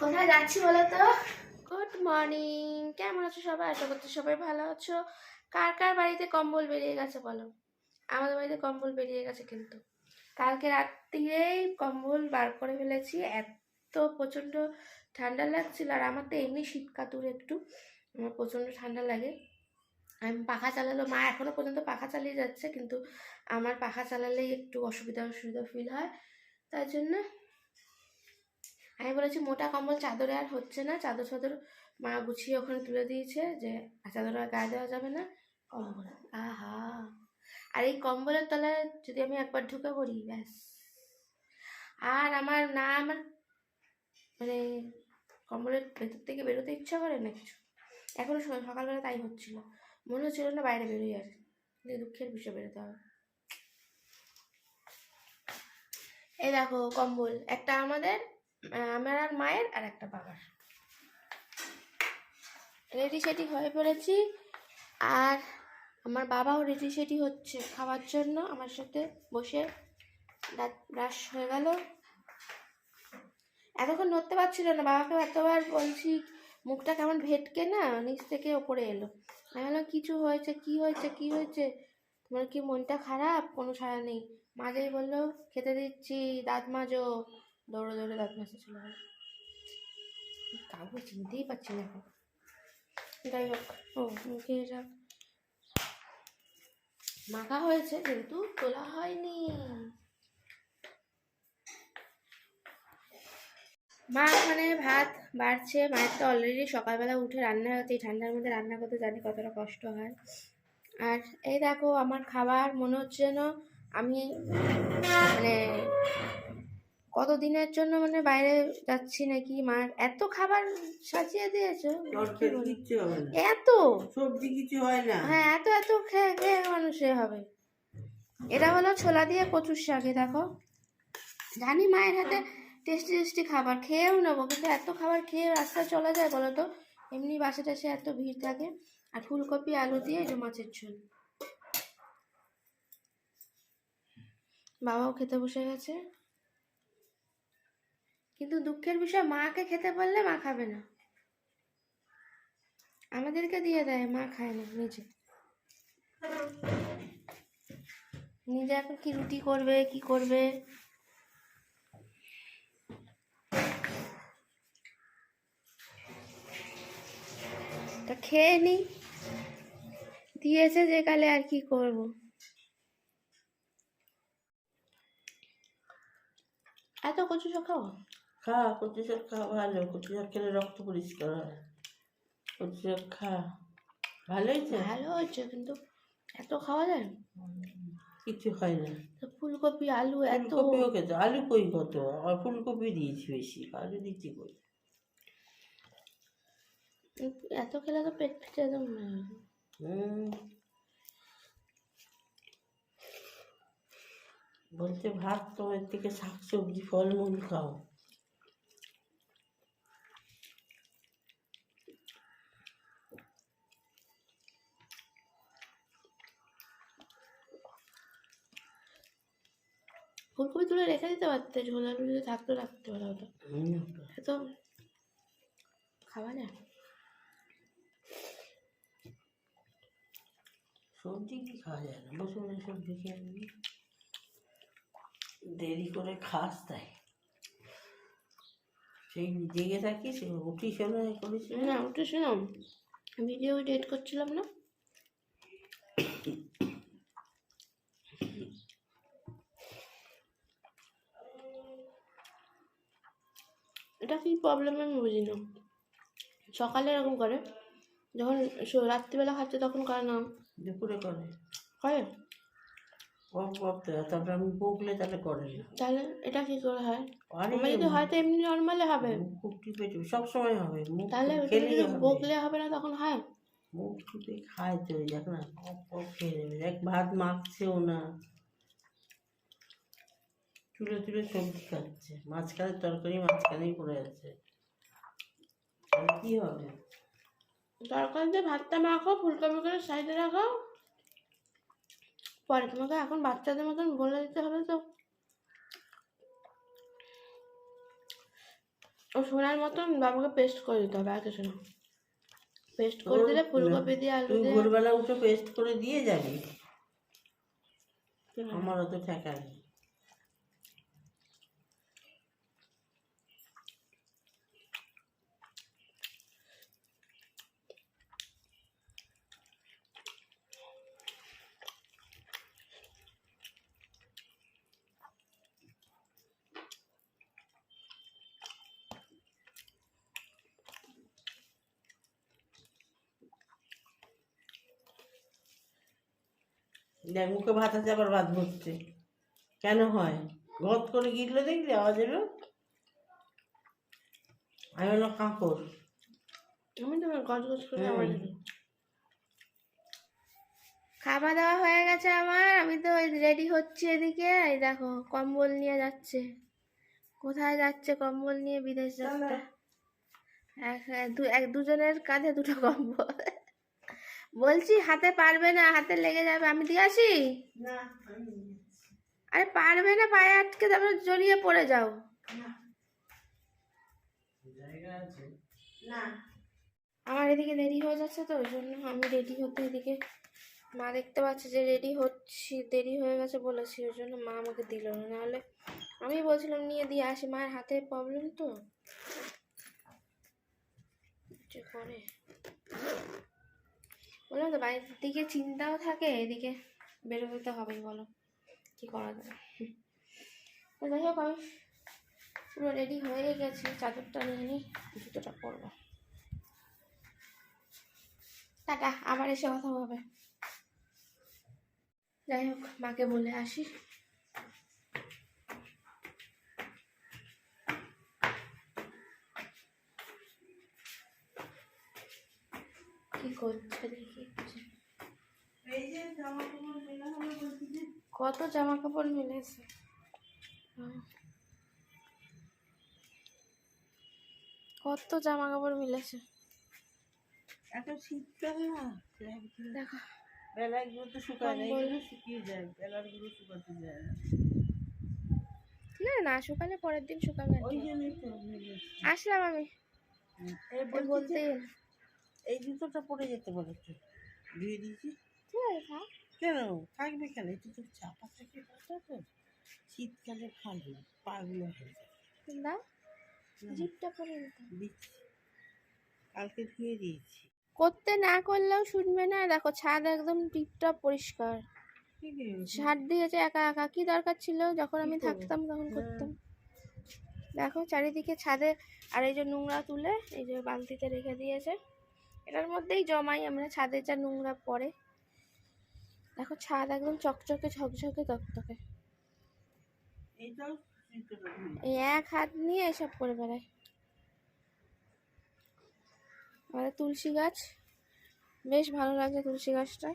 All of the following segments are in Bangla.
কোথায় যাচ্ছি বলো তো গুড মর্নিং কেমন আছো সবাই? আশা করছি সবাই ভালো আছো। কার কার বাড়িতে কম্বল বেরিয়ে গেছে বলো? আমাদের বাড়িতে কম্বল বেরিয়ে গেছে কিন্তু। কালকে রাত্রিরেই কম্বল বার করে ফেলেছি। এত প্রচণ্ড ঠান্ডা লাগছিল। আর আমার তো এমনি শীত কাতুর একটু। আমার প্রচণ্ড ঠান্ডা লাগে। আমি পাখা চালালো। মা এখনও পর্যন্ত পাখা চালিয়ে যাচ্ছে, কিন্তু আমার পাখা চালালেই একটু অসুবিধা অসুবিধা ফিল হয়। তাই জন্য আমি বলেছি, মোটা কম্বল চাদরে আর হচ্ছে না। চাদর চাদর মা গুছিয়ে ওখানে তুলে দিয়েছে যে চাদর আর গায়ে দেওয়া যাবে না। কম্বল। আহা! আর এই কম্বলের তলায় যদি আমি একবার ঢুকে পড়ি, ব্যাস। আর আমার না, আমার মানে কম্বলের ভেতর থেকে বেরোতে ইচ্ছা করে না কিছু। এখনও সকালবেলা তাই হচ্ছিল। মনে হচ্ছিল না বাইরে বেরোই আর কিন্তু দুঃখের বিষয় বেরোতে হবে। এই দেখো, কম্বল। একটা আমাদের আমার আর মায়ের আর একটা বাবার। রেডি সেটি হয়ে পড়েছি। আর আমার বাবাও রেডি সেটি হচ্ছে খাওয়ার জন্য। আমার সাথে বসে দাঁত ব্রাশ হয়ে গেল। এতক্ষণ নড়তে পারছিল না। বাবাকে এতবার বলছি, মুখটা কেমন ভেটকে না? নিচ থেকে ওপরে এলো। আমি বললাম, কিছু হয়েছে? কি হয়েছে? কি হয়েছে? তোমার কি মনটা খারাপ? কোনো সারা নেই। মাঝেই বলল, খেতে দিচ্ছি, দাঁত মাজো। দৌড়ে দৌড়ে দাঁত মাজতে চলে গেল। কাউকে চিনতেই পারছি না এখন। যাই হোক, ও মুখে মাখা হয়েছে, কিন্তু তোলা হয়নি। মা, ওখানে ভাত বাড়ছে। মায়ের তো অলরেডি সকালবেলা উঠে রান্না হচ্ছে ঠান্ডার মধ্যে রান্না করতে জানি কতটা কষ্ট হয়। আর এই দেখো, আমার খাবার মনে হচ্ছে যেন আমি মানে কত দিনের জন্য মানে বাইরে যাচ্ছি নাকি? মার এত খাবার সাজিয়ে দিয়েছ? এত? সবজি কিছু হয় না। হ্যাঁ এত এত খেয়ে খেয়ে মানুষে হবে। এটা হলো ছোলা দিয়ে কচুর শাকে দেখো। জানি মায়ের হাতে টেস্টি টেস্টি খাবার। খেয়েও নেব কিন্তু এত খাবার খেয়ে রাস্তায় চলা যায় বলো তো? এমনি বাসে টাসে এত ভিড় থাকে। আর ফুলকপি আলু দিয়ে এই যে মাছের ঝোল। বাবাও খেতে বসে গেছে। কিন্তু দুঃখের বিষয় মাকে খেতে বললে মা খাবে না। আমাদেরকে দিয়ে দেয়, মা খায় না, নিজে। নিজে এখন কি রুটি করবে, কি করবে? তা খেয়ে নি। দিয়েছে যে কালে আর কি করব। এত কচু শাক খাও খা কচু শাক খা ভালো কচু শাক খেলে রক্ত পরিষ্কার হয়। কচু শাক খা। ভালো হয়েছে? ভালো হয়েছে কিন্তু এত খাওয়া যায়? কিছু হয় না। তো ফুলকপি আলু এত ফুলকপিও খেতে আলু কই কত? আর ফুলকপি দিয়েছি বেশি আলু দিচ্ছি কই? এত খেলে তো পেট ফেটে একদম। বলছে ভাত তোমার থেকে শাক সবজি ফলমূল খাও ফুলকপি তুলে রেখে দিতে পারতে ঝোল আলু যদি থাকতো রাখতে পারো ওটা হুম। এত খাওয়া যায় সবজি কি খাওয়া যায় না বসে সবজি খেয়ে। দেরি করে খাস তাই সেই জেগে থাকিস উঠিস না করিস না। না ওটা শোনো ভিডিও এডিট করছিলাম না এটা কি প্রবলেম আমি বুঝি না সকালে এরকম করে যখন রাত্রিবেলা খাচ্ছে তখন করে না। দুপুরে করে। করে? তারপরে আমি বকলে তাহলে করে না। তাহলে এটা কি করে হয়? আমার যদি হয়তো এমনি নর্মালে হবে। মুখ খুব টিপে টিপে সব সময় হবে তাহলে বকলে হবে না তখন হয়? মুখ টিপে খায় তো দেখ না খেয়ে নেবে। দেখ ভাত মাখছেও না। তুলে তুলে সবজি খাচ্ছে। মাঝখানে তরকারি মাঝখানেই পড়ে আছে। কি হবে? দরকার দিয়ে ভাতটা মাখো ফুলকপি করে সাইডে রাখো। পরে তোমাকে এখন বাচ্চাদের মতন বলে দিতে হবে তো। ও সোনার মতন বাবাকে পেস্ট করে দিতে হবে আর কিছু না পেস্ট করে দিলে ফুলকপি দিয়ে আলু দিয়ে ভোরবেলা উঠে পেস্ট করে দিয়ে যাবি? আমার অত ঠেকা নেই দেখ মুখে ভাত আছে আবার ভাত ভরছে কেন হয়? গত করে গিরলো দেখলি? আওয়াজ এলো? আমি হলো কাঁকর। আমি তো গজ গজ করে হুম। আমার খাওয়া দাওয়া হয়ে গেছে আমার। আমি তো ওই রেডি হচ্ছে এদিকে। এই দেখো কম্বল নিয়ে যাচ্ছে। কোথায় যাচ্ছে কম্বল নিয়ে? বিদেশ দু- এক দুজনের কাঁধে দুটো কম্বল। বলছি হাতে পারবে না হাতে লেগে যাবে। আমি দিয়ে আসি? না আরে পারবে না পায়ে আটকে তারপরে জড়িয়ে পড়ে যাও। না। আমার এদিকে দেরি হয়ে যাচ্ছে তো ওই জন্য আমি রেডি হতে এদিকে মা দেখতে পাচ্ছে যে রেডি হচ্ছি দেরি হয়ে গেছে বলেছি ওই জন্য মা আমাকে দিল না। নাহলে আমি বলছিলাম নিয়ে দিয়ে আসি। মায়ের হাতে প্রবলেম তো। করে। বললাম তো, বাড়ির দিকে চিন্তাও থাকে, এদিকে বেরোতে হবেই বলো। কি করা যাবে তো যাই হোক, আমি পুরো রেডি হয়ে গেছি, চাদরটা নিয়ে নিই, জুতোটা পরবো। টাটা, আবার এসে কথা হবে। যাই হোক, মাকে বলে আসি কি করছে দেখি। কত জামা কাপড় মিলেছে কত জামা কাপড় মিলেছে এখন শীতকাল না। দেখো। বেলাগুলো তো শুকায় না এগুলো শুকিয়ে যায় বেলাগুলো শুকাতে যায় না। ঠিক না শুকালে পরের দিন শুকাবে। আসলাম আমি। এই এই জুতোটা পরে যেতে বলে তো ধুয়ে দিয়েছি। কেন? থাকবে কেন? এটা তো চাপা থাকে তো। শীতকালে ভালো পাগুলো হয়ে যায়। না, জিপটা নিতাম দিচ্ছি। কালকে ধুয়ে দিয়েছি। করতে না করলেও শুনবে না। দেখো ছাদ একদম টিপটপ পরিষ্কার। ঝাড় দিয়েছে? একা একা। কি দরকার ছিল? যখন আমি থাকতাম তখন হ্যাঁ। করতাম। দেখো চারিদিকে ছাদে আর এই যে নোংরা তুলে এই যে বালতিতে রেখে দিয়েছে। এটার মধ্যেই জমাই আমরা ছাদে যা নোংরা পড়ে। দেখো ছাদ একদম চকচকে ঝকঝকে তকতকে। এই এক হাত নিয়ে এসব করে বেড়ায়। আমাদের তুলসী গাছ বেশ ভালো লাগছে তুলসী গাছটা।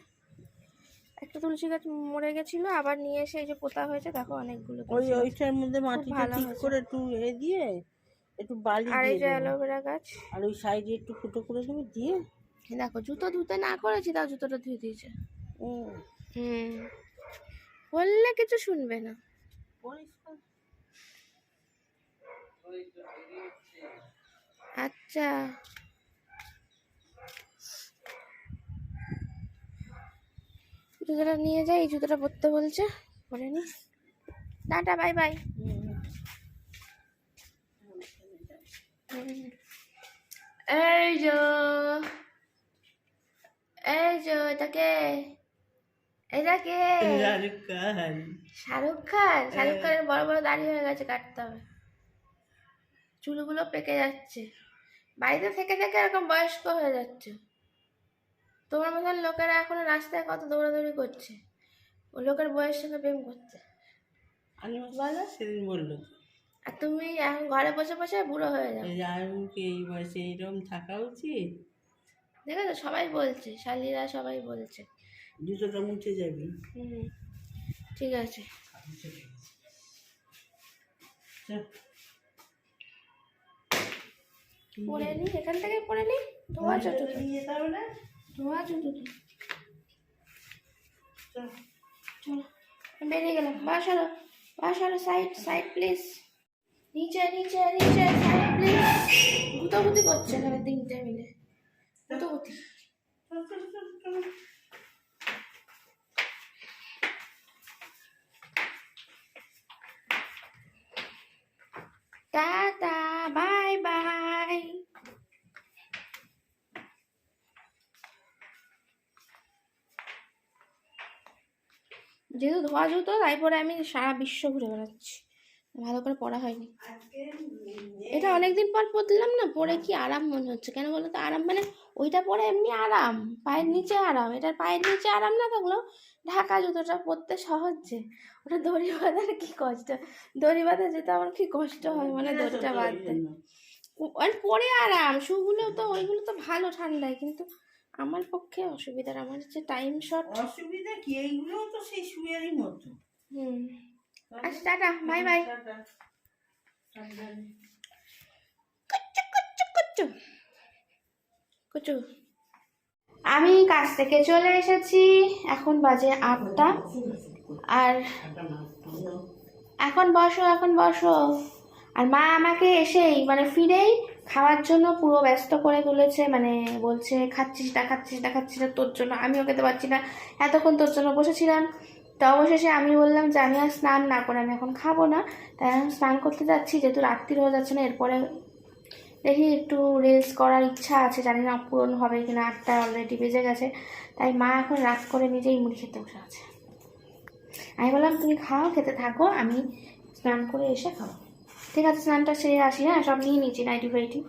একটা তুলসী গাছ মরে গেছিল আবার নিয়ে এসে এই যে পোতা হয়েছে দেখো অনেকগুলো ওই ওইটার মধ্যে ভালো ঠিক করে একটু এ দিয়ে একটু বালি আর এই যে অ্যালোভেরা গাছ। আর ওই সাইডে একটু ফুটো করে দেবে দিয়ে দেখো জুতো ধুতে না করেছি তাও জুতোটা ধুয়ে দিয়েছে। হুম। বললে কিছু শুনবে না। আচ্ছা। জুতোটা নিয়ে যাই এই জুতোটা পরতে বলছে। পরে নি। টাটা বাই বাই হুম। এই যো এই যো এটাকে এটাকে শাহরুখ খান। শাহরুখ খান? শাহরুখ খানের বড় বড় দাড়ি হয়ে গেছে কাটতে হবে। চুলগুলো পেকে যাচ্ছে। বাড়িতে থেকে থেকে এরকম বয়স্ক হয়ে যাচ্ছে। তোমার মতন লোকেরা এখনও রাস্তায় কত দৌড়াদৌড়ি করছে। ও লোকের বয়সের সঙ্গে প্রেম করছে। বলো। সেদিন বলল আর তুমি এখন ঘরে বসে বসে বুড়ো হয়ে যাও। এই যে এই বয়সে এইরকম থাকা উচিত? দেখেছ সবাই বলছে শালিরা সবাই বলছে। জুতোটা মুছে যাবি? হুম ঠিক আছে। চল। পরে নি এখান থেকে পরে নি ধোয়া জুতো। নিয়ে না ধোয়া জুতো চল। চলো বেরিয়ে গেলাম। বাসারো বাসারো সাইড সাইড প্লিজ। নিচে নিচে নিচে গুতাগুতি করছে এখানে তিনটে মিলে। গুতাগুতি টাটা, বাই বাই। যেহেতু ধোয়া জুতো, তাই পরে আমি সারা বিশ্ব ঘুরে বেড়াচ্ছি। ভালো করে পড়া হয়নি। এটা অনেকদিন পর পরলাম না পরে কি আরাম মনে হচ্ছে? কেন বলো তো? আরাম মানে ওইটা পরে এমনি আরাম পায়ের নিচে আরাম। এটার পায়ের নিচে আরাম না থাকলেও ঢাকা জুতোটা পরতে সহজ যে। ওটা দড়ি বাঁধার কি কষ্ট? দড়ি বাঁধা যেতে আমার কি কষ্ট হয়? মানে দড়িটা বাঁধতে। আর পরে আরাম শুগুলো তো ওইগুলো তো ভালো ঠান্ডায় কিন্তু আমার পক্ষে অসুবিধার আমার হচ্ছে টাইম শর্ট অসুবিধা কি? এইগুলো তো সেই শুয়েরই মতো। হুম। আচ্ছা টাটা বাই। কুচু কুচু কুচু কুচু। আমি কাজ থেকে চলে এসেছি এখন বাজে আটটা। আর এখন বসো এখন বসো। আর মা আমাকে এসেই মানে ফিরেই খাওয়ার জন্য পুরো ব্যস্ত করে তুলেছে মানে বলছে খাচ্ছিস না খাচ্ছিস না খাচ্ছিস না তোর জন্য আমিও খেতে পারছি না। এতক্ষণ তোর জন্য বসেছিলাম। তো অবশেষে আমি বললাম যে, আমি আর স্নান না করে, আমি এখন খাব না। তাই আমি স্নান করতে যাচ্ছি, যেহেতু রাত্রি হয়ে যাচ্ছে না, এরপরে দেখি একটু রিলস করার ইচ্ছা আছে, জানি না পূরণ হবে কিনা, আটটা অলরেডি বেজে গেছে। তাই মা এখন রাত করে নিজেই মুড়ি খেতে বসে আছে। আমি বললাম, তুমি খাও, খেতে থাকো, আমি স্নান করে এসে খাব। ঠিক আছে, স্নানটা সেরে আসি হ্যাঁ সব নিয়ে নিচ্ছি, নাইটি ফাইটি।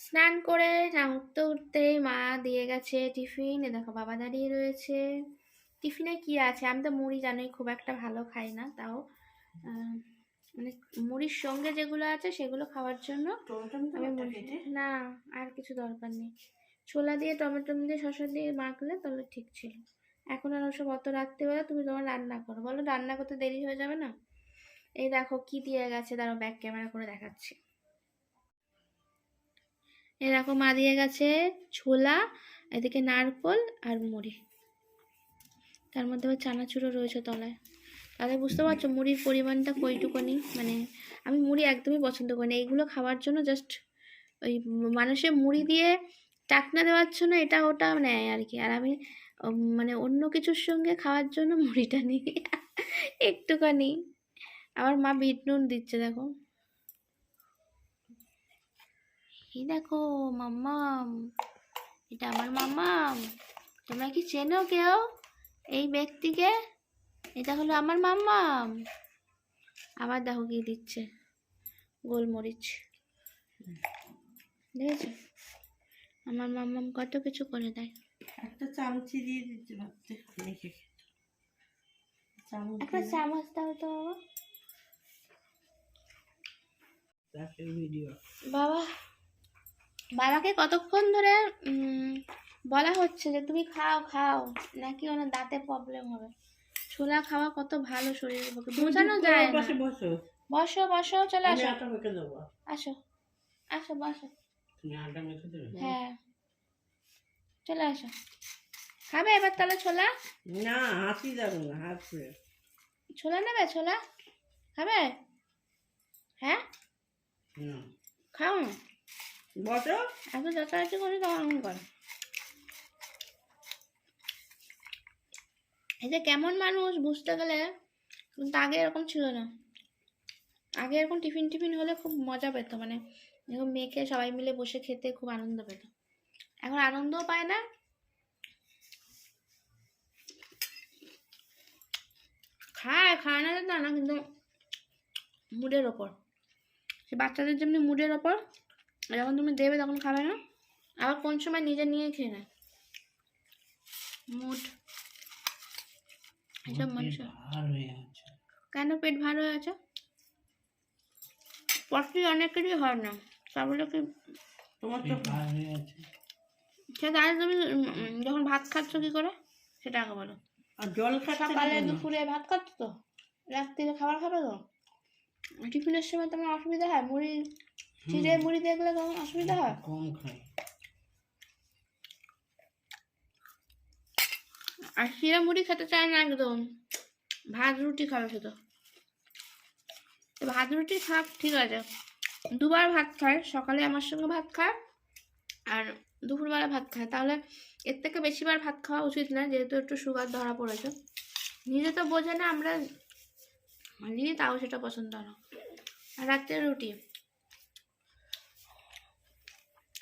স্নান করে না উঠতে উঠতে মা দিয়ে গেছে টিফিন, এ দেখো বাবা দাঁড়িয়ে রয়েছে। টিফিনে কি আছে? আমি তো মুড়ি জানোই খুব একটা ভালো খাই না তাও মানে মুড়ির সঙ্গে যেগুলো আছে সেগুলো খাওয়ার জন্য আমি আমি মুড়ি না আর কিছু দরকার নেই। ছোলা দিয়ে টমেটো দিয়ে শসা দিয়ে মাখলে তাহলে ঠিক ছিল। এখন আর ওসব অত রাত্রিবেলা তুমি তোমার রান্না করো। বলো রান্না করতে দেরি হয়ে যাবে না? এই দেখো কি দিয়ে গেছে তারও ব্যাক ক্যামেরা করে দেখাচ্ছি। দেখো মা দিয়ে গেছে ছোলা এদিকে নারকোল আর মুড়ি। তার মধ্যে আবার চানাচুরও রয়েছে তলায়। তাহলে বুঝতে পারছ মুড়ির পরিমাণটা কইটুকুনি মানে আমি মুড়ি একদমই পছন্দ করি না। এইগুলো খাওয়ার জন্য জাস্ট ওই মানুষের মুড়ি দিয়ে টাকনা দেওয়ার জন্য এটা ওটা নেয় আর কি। আর আমি মানে অন্য কিছুর সঙ্গে খাওয়ার জন্য মুড়িটা নিই। একটুখানি। আমার মা বিট নুন দিচ্ছে, দেখো। এই দেখো, মাম্মাম। এটা আমার মাম্মাম। তোমরা কি চেনো কেউ? এই ব্যক্তিকে? এটা হলো আমার মাম্মাম। আবার দেখো কি দিচ্ছে। গোলমরিচ। দেখেছ? আমার মাম্মাম কত কিছু করে দেয়। একটা চামচি দিয়ে দিতে একটা চামচ দাও তো বাবা। ভিডিও বাবা বাবাকে কতক্ষণ ধরে উম, বলা হচ্ছে যে তুমি খাও খাও। নাকি ওনার দাঁতে প্রবলেম হবে। ছোলা খাওয়া কত ভালো শরীরের পক্ষে। বোঝানো যায় না। বসো। বসো বসো চলে আসো। আসো আসো বসো। হ্যাঁ। চলে আসো। খাবে এবার তাহলে ছোলা? না হাসি যাবে না হাসবে। ছোলা নেবে ছোলা? খাবে? হ্যাঁ? খাও। বসো। এত যাতায়াতি করে তখন করে? এই যে কেমন মানুষ বুঝতে গেলে কিন্তু আগে এরকম ছিল না। আগে এরকম টিফিন টিফিন হলে খুব মজা পেতো মানে এরকম মেখে সবাই মিলে বসে খেতে খুব আনন্দ পেত। এখন আনন্দও পায় না। খায় খায় না তা না, কিন্তু মুডের ওপর। সে বাচ্চাদের যেমনি মুডের ওপর, যখন তুমি দেবে তখন খাবে না। আবার কোন সময় নিজে নিয়ে খেয়ে নেয়। মুড। এসব কেন পেট ভার হয়ে আছে। পটি অনেকেরই হয় না। তা বলে কি তোমার তো সে তাহলে তুমি যখন ভাত খাচ্ছ কি করে? সেটা আগে বলো। আর জল সকালে দুপুরে ভাত খাচ্ছ তো? রাত্রিরে খাবার খাবে তো? টিফিনের সময় তোমার অসুবিধা হয়? মুড়ি চিড়ে মুড়ি দেখলে তখন অসুবিধা হয়? কম খাই। আর চিড়ে মুড়ি খেতে চায় না একদম। ভাত, রুটি খাবে শুধু। ভাত, রুটি খাক ঠিক আছে। দুবার ভাত খায়, সকালে আমার সঙ্গে ভাত খায় আর দুপুরবেলা ভাত খায়। তাহলে এর থেকে বেশিবার ভাত খাওয়া উচিত না, যেহেতু একটু সুগার ধরা পড়েছে। নিজে তো বোঝে না আমরা দিদি তাও সেটা পছন্দ না। আর রাত্রে রুটি।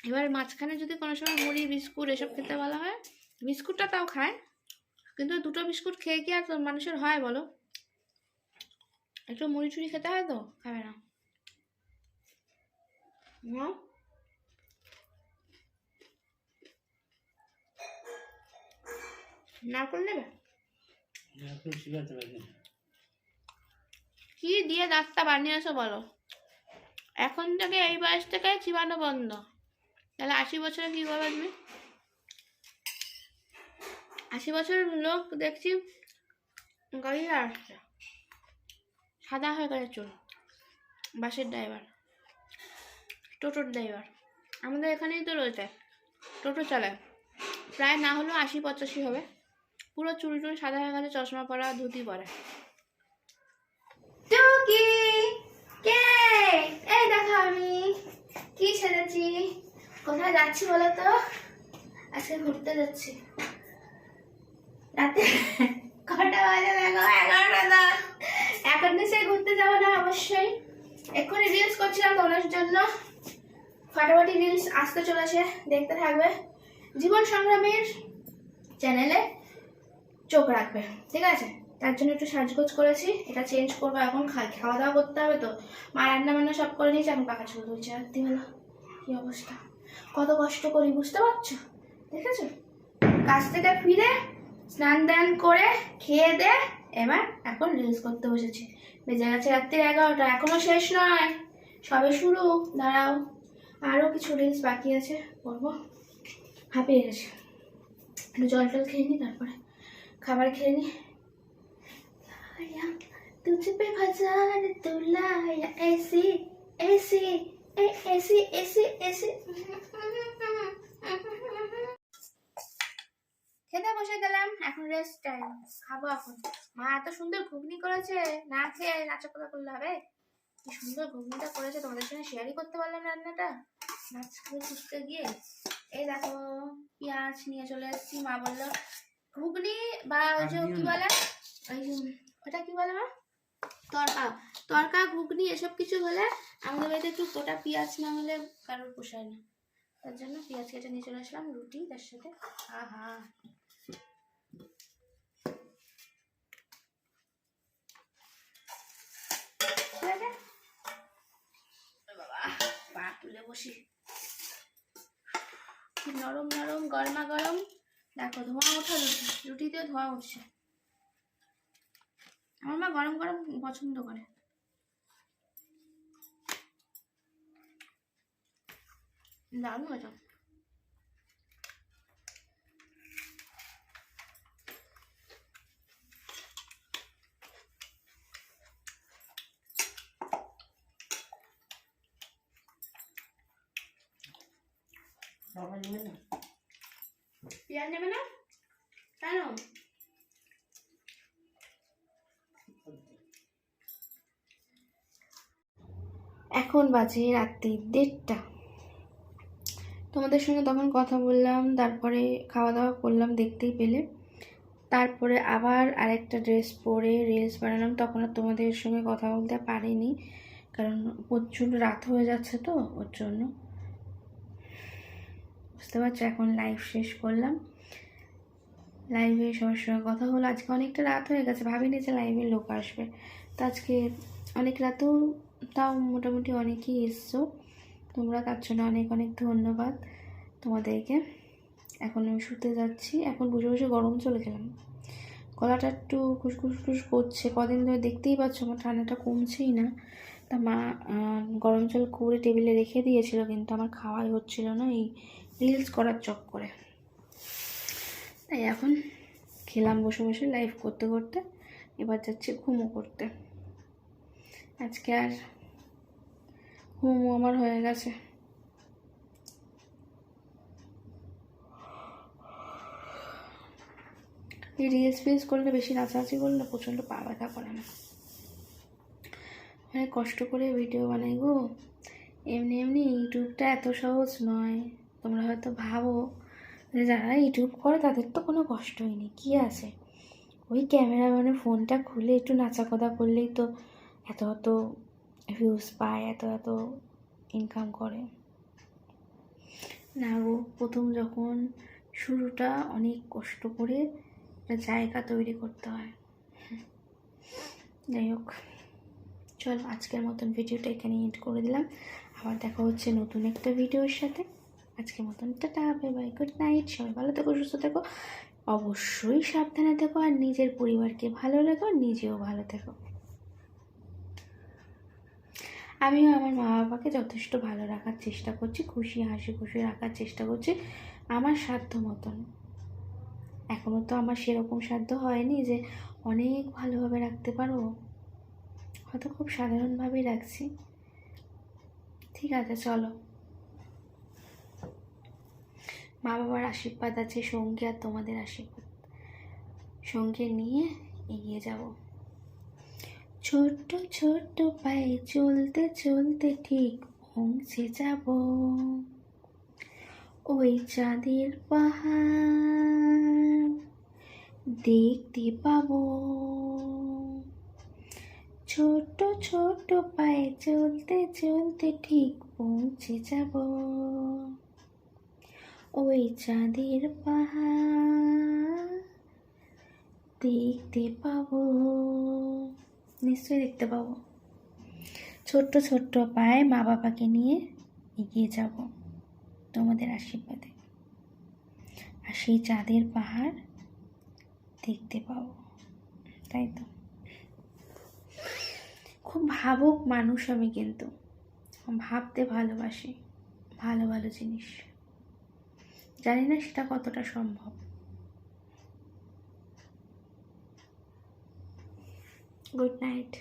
এবার মাঝখানে যদি কোনো সময় মুড়ি, বিস্কুট এসব খেতে বলা হয়, বিস্কুটটা তাও খায়। কিন্তু দুটো বিস্কুট খেয়ে কি আর মানুষের হয় বলো? একটু মুড়ি টুড়ি খেতে হয় তো? খাবে না। নারকল নেবে? কি দিয়ে দাঁতটা বানিয়েছো বলো? এখন থেকে এই বয়স থেকে চিবানো বন্ধ। তাহলে আশি বছরে কি করবে তুমি? আশি বছর লোক দেখছি গাড়ি আসছে সাদা হয়ে গেছে চুল। বাসের ড্রাইভার। টোটোর ড্রাইভার। আমাদের এখানেই তো রয়েছে। টোটো চালায়। প্রায় না হলেও আশি পঁচাশি হবে। পুরো চুল টুল সাদা হয়ে গেছে, চশমা পরা, ধুতি পরা। কে? এই দেখো আমি। কি সেরেছি কোথায় যাচ্ছি বলো তো? আজকে ঘুরতে যাচ্ছি। রাতে কটা বাজে দেখো? এগারোটা দশ। এখন নিশ্চয়ই ঘুরতে যাব না অবশ্যই। এক্ষুনি রিলস করছিলাম তোমাদের জন্য। ফাটাফাটি রিলস আসতে চলেছে, দেখতে থাকবে। জীবন সংগ্রামের চ্যানেলে চোখ রাখবে, ঠিক আছে? তার জন্য একটু সাজগোজ করেছি, এটা চেঞ্জ করব এখন খাওয়া দাওয়া করতে হবে তো। মা রান্না বান্না সব করে নিয়েছি, আমি পাখা চলে তুলছি রাত্রিবেলা কি অবস্থা? কত কষ্ট করি, বুঝতে পারছ? দেখেছ? কাজ থেকে ফিরে স্নান দান করে খেয়ে দে এবার এখন রিলস করতে বসেছি বেজে গেছে রাত্রি এগারোটা এখনো শেষ নয় সবে শুরু দাঁড়াও আরও কিছু রিলস বাকি আছে করবো হাঁপিয়ে গেছে একটু জল টল খেয়ে নি তারপরে খাবার খেয়ে নি लाया तुझ पे हजार तुलाया ऐसी ऐसी ए ऐसी ऐसी ऐसी খেতে বসে গেলাম এখন রেস্ট টাইম খাব এখন। মা এত সুন্দর ঘুগনি করেছে। না খেয়ে নাচা কথা করলে হবে? কি সুন্দর ঘুগনিটা করেছে তোমাদের সঙ্গে শেয়ারই করতে পারলাম রান্নাটা। নাচ করে খুঁজতে গিয়ে। এই দেখো পেঁয়াজ নিয়ে চলে এসেছি। মা বলল ঘুগনি বা ওই যে কি বলে? ওই ওটা কি বলে মা? তরকা। তরকা ঘুগনি এসব কিছু হলে আমাদের বাড়িতে একটু গোটা পেঁয়াজ না হলে কারোর পোষায় না। তার জন্য পেঁয়াজ কেটে নিয়ে চলে আসলাম রুটি তার সাথে। আহা বসি। নরম নরম, গরমা গরম। দেখো, ধোঁয়া ওঠা রুটি। রুটিতে ধোঁয়া উঠছে। আমার মা গরম গরম পছন্দ করে। দারুণ হয়েছে। পেঁয়াজ নেবে না কেন এখন বাজে রাত্রি দেড়টা। তোমাদের সঙ্গে তখন কথা বললাম, তারপরে খাওয়া দাওয়া করলাম দেখতেই পেলে। তারপরে আবার আরেকটা ড্রেস পরে রিলস বানালাম, তখন আর তোমাদের সঙ্গে কথা বলতে পারিনি, কারণ প্রচুর রাত হয়ে যাচ্ছে তো, ওর জন্য। বুঝতে পারছ? এখন লাইভ শেষ করলাম। লাইভে সবার সঙ্গে কথা হলো। আজকে অনেকটা রাত হয়ে গেছে। ভাবিনি যে লাইভে লোক আসবে। তো আজকে অনেক রাতেও তাও মোটামুটি অনেকেই এসছো। তোমরা তার জন্য অনেক অনেক ধন্যবাদ তোমাদেরকে। এখন আমি শুতে যাচ্ছি। এখন বসে বসে গরম চলে গেলাম। গলাটা একটু খুসখুস করছে। কদিন ধরে দেখতেই পাচ্ছ আমার ঠান্ডাটা কমছেই না। তা মা গরম জল করে টেবিলে রেখে দিয়েছিল, কিন্তু আমার খাওয়াই হচ্ছিল না। এই রিলস করার চক্করে তাই এখন খেলাম বসে বসে লাইভ করতে করতে, এবার যাচ্ছি ঘুমো করতে। আজকে আর ঘুমও আমার হয়ে গেছে। এই রিলস ফিলস করলে বেশি নাচানাচি করলে প্রচণ্ড পা ব্যথা করে না। অনেক কষ্ট করে ভিডিও বানাই গো এমনি এমনি ইউটিউবটা এত সহজ নয়। তোমরা হয়তো ভাবো যে যারা ইউটিউব করে তাদের তো কোনো কষ্টই নেই, কী আছে? ওই ক্যামেরা মানে ফোনটা খুলে একটু নাচাকোদা করলেই তো এত এত ভিউজ পায়, এত এত ইনকাম করে। না গো, প্রথম যখন শুরুটা অনেক কষ্ট করে জায়গা তৈরি করতে হয়। যাই হোক, চল আজকের মতন ভিডিওটা এখানে এন্ড করে দিলাম। আবার দেখা হচ্ছে নতুন একটা ভিডিওর সাথে। আজকের মতন, tata bye bye good night সবাই ভালো থেকো, সুস্থ থেকো। অবশ্যই সাবধানে থেকো আর নিজের পরিবারকে ভালো রেখো, নিজেও ভালো থেকো। আমিও আমার মা বাবাকে যথেষ্ট ভালো রাখার চেষ্টা করছি, খুশি, হাসি খুশি রাখার চেষ্টা করছি, আমার সাধ্য মতন। এখনও তো আমার সেরকম সাধ্য হয়নি যে অনেক ভালোভাবে রাখতে পারব। হয়তো খুব সাধারণভাবেই রাখছি। ঠিক আছে, চলো। মা বাবার আশীর্বাদ আছে, সঙ্গে আর তোমাদের আশীর্বাদ। সঙ্গে নিয়ে এগিয়ে যাব। ছোট্ট ছোট্ট পায়ে চলতে চলতে ঠিক পৌঁছে যাব। ওই চাঁদের পাহাড় দেখতে পাবো। ছোট্ট ছোট্ট পায়ে চলতে চলতে ঠিক পৌঁছে যাব। ওই চাঁদের পাহাড় দেখতে পাবো। নিশ্চয়ই দেখতে পাবো। ছোট্ট ছোট্ট পায়ে মা বাবাকে নিয়ে এগিয়ে যাব তোমাদের আশীর্বাদে। আর সেই চাঁদের পাহাড় দেখতে পাবো। তাই তো? খুব ভাবুক মানুষ আমি কিন্তু। ভাবতে ভালোবাসি। ভালো ভালো জিনিস। জানি না সেটা কতটা সম্ভব। Good night